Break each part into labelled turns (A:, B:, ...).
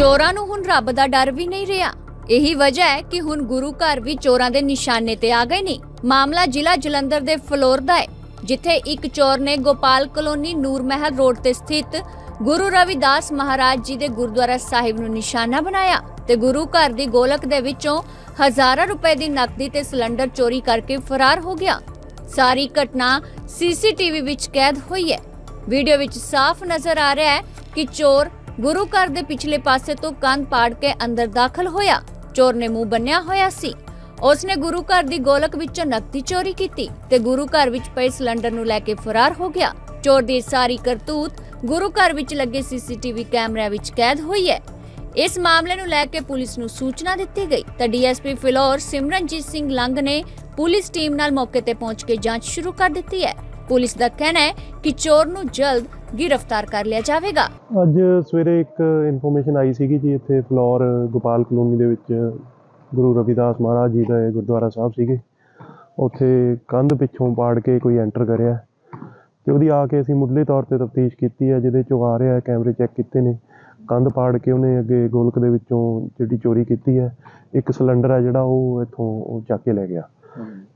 A: ਚੋਰਾਂ ਨੂੰ ਹੁਣ ਰੱਬ ਦਾ ਡਰ ਵੀ ਨਹੀਂ ਰਿਹਾ। ਇਹੀ ਵਜ੍ਹਾ ਹੈ ਕਿ ਹੁਣ ਗੁਰੂ ਘਰ ਵੀ ਚੋਰਾਂ ਦੇ ਨਿਸ਼ਾਨੇ ਤੇ ਆ ਗਏ ਨੇ। ਮਾਮਲਾ ਜ਼ਿਲ੍ਹਾ ਜਲੰਧਰ ਦੇ ਫਲੋਰ ਦਾ ਹੈ, ਜਿੱਥੇ ਇੱਕ ਚੋਰ ਨੇ ਗੋਪਾਲ ਕਲੋਨੀ ਨੂਰ ਮਹਿਲ ਰੋਡ ਤੇ ਸਥਿਤ ਗੁਰੂ ਰਵਿਦਾਸ ਮਹਾਰਾਜ ਜੀ ਦੇ ਗੁਰਦੁਆਰਾ ਸਾਹਿਬ ਨੂੰ ਨਿਸ਼ਾਨਾ ਬਣਾਇਆ ਤੇ ਗੁਰੂ ਘਰ ਦੀ ਗੋਲਕ ਦੇ ਵਿੱਚੋਂ ਹਜ਼ਾਰਾਂ ਰੁਪਏ ਦੀ ਨਕਦੀ ਤੇ ਸਿਲੰਡਰ ਚੋਰੀ ਕਰਕੇ ਫਰਾਰ ਹੋ ਗਿਆ। ਸਾਰੀ ਘਟਨਾ ਸੀਸੀਟੀਵੀ ਵਿੱਚ ਕੈਦ ਹੋਈ ਹੈ। ਵੀਡੀਓ ਵਿੱਚ ਸਾਫ਼ ਨਜ਼ਰ ਆ ਰਿਹਾ ਹੈ ਕਿ ਚੋਰ ਗੁਰੂ ਘਰ ਦੇ ਪਿਛਲੇ ਪਾਸੇ ਤੋਂ ਕੰਧ ਪਾੜ ਕੇ ਅੰਦਰ ਦਾਖਲ ਹੋਇਆ। ਚੋਰ ਨੇ ਮੂੰਹ ਬੰਨਿਆ ਹੋਇਆ ਸੀ। ਉਸਨੇ ਗੁਰੂ ਘਰ ਦੀ ਗੋਲਕ ਵਿੱਚੋਂ ਨਕਦੀ ਚੋਰੀ ਕੀਤੀ ਤੇ ਗੁਰੂ ਘਰ ਵਿੱਚ ਪਏ ਸਿਲੰਡਰ ਨੂੰ ਲੈ ਕੇ ਫਰਾਰ ਹੋ ਗਿਆ। ਚੋਰ ਦੀ ਸਾਰੀ ਕਰਤੂਤ ਗੁਰੂ ਘਰ ਵਿੱਚ ਲੱਗੇ ਸੀਸੀਟੀਵੀ ਕੈਮਰਿਆਂ ਵਿੱਚ ਕੈਦ ਹੋਈ ਹੈ। ਇਸ ਮਾਮਲੇ ਨੂੰ ਲੈ ਕੇ ਪੁਲਿਸ ਨੂੰ ਸੂਚਨਾ ਦਿੱਤੀ ਗਈ। ਤਾਂ ਡੀਐਸਪੀ ਫਿਲੌਰ ਸਿਮਰਨਜੀਤ ਸਿੰਘ ਲੰਗ ਨੇ ਪੁਲਿਸ ਟੀਮ ਨਾਲ ਮੌਕੇ ਤੇ ਪਹੁੰਚ ਕੇ ਜਾਂਚ ਸ਼ੁਰੂ ਕਰ ਦਿੱਤੀ ਹੈ। ਪੁਲਿਸ ਦਾ ਕਹਿਣਾ ਹੈ ਕਿ ਚੋਰ ਨੂੰ ਜਲਦ ਗ੍ਰਿਫਤਾਰ ਕਰ ਲਿਆ ਜਾਵੇਗਾ।
B: ਅੱਜ ਸਵੇਰੇ ਇੱਕ ਇਨਫੋਰਮੇਸ਼ਨ ਆਈ ਸੀਗੀ ਜੀ ਇੱਥੇ ਫਲੋਰ ਗੋਪਾਲ ਕਲੋਨੀ ਦੇ ਵਿੱਚ ਗੁਰੂ ਰਵਿਦਾਸ ਮਹਾਰਾਜ ਜੀ ਦਾ ਇਹ ਗੁਰਦੁਆਰਾ ਸਾਹਿਬ ਸੀਗੇ। ਉੱਥੇ ਕੰਧ ਪਿੱਛੋਂ ਪਾੜ ਕੇ ਕੋਈ ਐਂਟਰ ਕਰਿਆ। ਤੇ ਉਹਦੀ ਆ ਕੇ ਅਸੀਂ ਮੁੱਢਲੇ ਤੌਰ ਤੇ ਤਫਤੀਸ਼ ਕੀਤੀ ਹੈ ਜਿਹਦੇ ਚੋਂ ਆ ਰਿਹਾ ਹੈ ਕੈਮਰੇ ਚੈੱਕ ਕੀਤੇ ਨੇ। ਕੰਧ ਪਾੜ ਕੇ ਉਹਨੇ ਅੱਗੇ ਗੋਲਕ ਦੇ ਵਿੱਚੋਂ ਜਿਹੜੀ ਚੋਰੀ ਕੀਤੀ ਹੈ ਇੱਕ ਸਿਲੰਡਰ ਹੈ ਜਿਹੜਾ ਉਹ ਇੱਥੋਂ ਉਹ ਚੱਕ ਕੇ ਲੈ ਗਿਆ।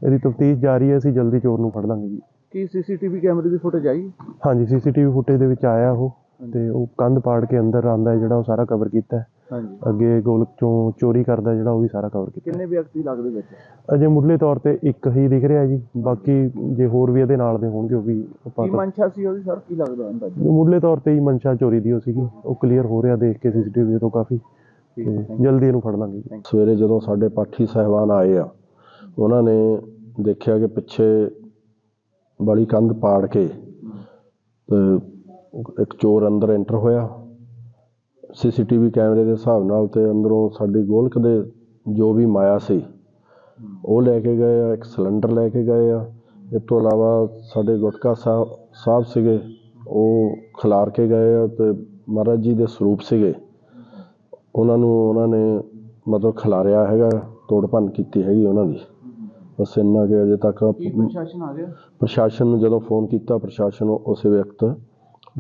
B: ਇਹਦੀ ਤਫਤੀਸ਼ ਜਾਰੀ ਹੈ ਅਸੀਂ ਜਲਦੀ ਚੋਰ ਨੂੰ ਫੜ ਲਾਂਗੇ ਜੀ।
C: ਕੀ ਸੀਸੀਟੀਵੀ ਕੈਮਰੇ ਦੀ ਫੁਟੇਜ ਆਈ?
B: ਹਾਂਜੀ ਸੀਸੀਟੀਵੀ ਫੁਟੇਜ ਦੇ ਵਿੱਚ ਆਇਆ ਉਹ ਤੇ ਉਹ ਕੰਧ ਪਾੜ ਕੇ ਅੰਦਰ ਆਂਦਾ ਹੈ ਜਿਹੜਾ ਉਹ ਸਾਰਾ ਕਵਰ ਕੀਤਾ ਹੈ।
C: ਹਾਂਜੀ।
B: ਅੱਗੇ ਗੋਲਕ ਚੋਂ ਚੋਰੀ ਕਰਦਾ ਜਿਹੜਾ ਉਹ ਵੀ ਸਾਰਾ ਕਵਰ ਕੀਤਾ
C: ਕਿੰਨੇ ਵਿਅਕਤੀ ਲੱਗਦੇ ਵਿੱਚ?
B: ਅਜੇ ਮੁੱਢਲੇ ਤੌਰ ਤੇ ਇੱਕ ਹੀ ਦਿਖ ਰਿਹਾ ਜੀ ਬਾਕੀ ਜੇ ਹੋਰ ਵੀ ਇਹਦੇ ਨਾਲ ਦੇ ਹੋਣਗੇ ਉਹ ਵੀ ਆਪਾਂ
C: ਕੀ ਮਨਸ਼ਾ ਸੀ ਉਹਦੀ ਸਰ? ਕੀ ਲੱਗਦਾ ਅੰਦਾਜ਼ਾ
B: ਮੁੱਢਲੇ ਤੌਰ ਤੇ ਹੀ ਮਨਸ਼ਾ ਚੋਰੀ ਦੀ ਉਹ ਸੀਗੀ। ਉਹ ਕਲੀਅਰ ਹੋ ਰਿਹਾ ਦੇਖ ਕੇ ਸੀਸੀਟੀਵੀ ਤੋਂ ਕਾਫੀ।
C: ਹੈ.
B: ਜਲਦੀ ਇਹਨੂੰ ਫੜ ਲਾਂਗੇ ਜੀ।
D: ਸਵੇਰੇ ਜਦੋਂ ਸਾਡੇ ਪਾਠੀ ਸਹਿਬਾਨ ਆਏ ਆ ਉਹਨਾਂ ਨੇ ਦੇਖਿਆ ਕਿ ਪਿੱਛੇ ਵਾਲੀ ਕੰਧ ਪਾੜ ਕੇ ਅਤੇ ਇੱਕ ਚੋਰ ਅੰਦਰ ਐਂਟਰ ਹੋਇਆ। ਸੀਸੀਟੀਵੀ ਕੈਮਰੇ ਦੇ ਹਿਸਾਬ ਨਾਲ ਅਤੇ ਅੰਦਰੋਂ ਸਾਡੀ ਗੋਲਕ ਦੇ ਜੋ ਵੀ ਮਾਇਆ ਸੀ, ਉਹ ਲੈ ਕੇ ਗਏ ਆ, ਇੱਕ ਸਿਲੰਡਰ ਲੈ ਕੇ ਗਏ ਆ। ਇਹ ਤੋਂ ਇਲਾਵਾ ਸਾਡੇ ਗੁਟਕਾ ਸਾਹਿਬ ਸਾਹਿਬ ਸੀਗੇ, ਉਹ ਖਿਲਾਰ ਕੇ ਗਏ ਆ ਅਤੇ ਮਹਾਰਾਜ ਜੀ ਦੇ ਸਰੂਪ ਸੀਗੇ। ਉਹਨਾਂ ਨੂੰ, ਉਹਨਾਂ ਨੇ ਮਤਲਬ ਖਿਲਾਰਿਆ ਹੈਗਾ, ਤੋੜ ਭੰਨ ਕੀਤੀ ਹੈਗੀ ਉਹਨਾਂ ਦੀ। ਬਸ ਇੰਨਾ ਕਿ ਅਜੇ ਤੱਕ
C: ਕੀ ਪ੍ਰਸ਼ਾਸਨ ਆ ਗਿਆ?
D: ਪ੍ਰਸ਼ਾਸਨ ਨੂੰ ਜਦੋਂ ਫੋਨ ਕੀਤਾ ਪ੍ਰਸ਼ਾਸਨ ਉਸੇ ਵਕਤ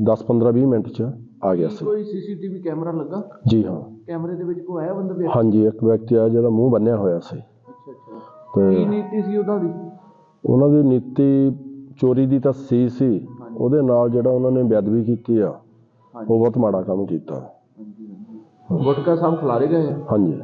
D: 10 15 20 ਮਿੰਟ ਚ ਆ ਗਿਆ ਸੀ।
C: ਕੋਈ ਸੀਸੀਟੀਵੀ ਕੈਮਰਾ ਲੱਗਾ?
D: ਜੀ ਹਾਂ।
C: ਕੈਮਰੇ ਦੇ ਵਿੱਚ ਕੋਈ ਆਇਆ ਬੰਦਾ ਵਿਅਕਤੀ
D: ਹਾਂਜੀ ਇੱਕ ਵਿਅਕਤੀ ਆ ਜਿਹਦਾ ਮੂੰਹ ਬੰਨਿਆ ਹੋਇਆ ਸੀ।
C: ਅੱਛਾ ਅੱਛਾ। ਕੀ
D: ਤੇ
C: ਨੀਤੀ ਸੀ ਉਹਦਾ ਦੀ?
D: ਉਹਨਾਂ ਦੀ ਨੀਤੀ ਚੋਰੀ ਦੀ ਤਾਂ ਸੀ ਸੀ। ਉਹਦੇ ਨਾਲ ਜਿਹੜਾ ਉਹਨਾਂ ਨੇ ਬੇਅਦਬੀ ਕੀਤੀ ਆ ਉਹ ਬਹੁਤ ਮਾੜਾ ਕੰਮ ਕੀਤਾ।
C: ਹਾਂਜੀ ਹਾਂਜੀ। ਗੁਟਕਾ ਸਾਹਿਬ ਖਿਲਾਰੇ ਗਏ? ਆ?
D: ਹਾਂਜੀ।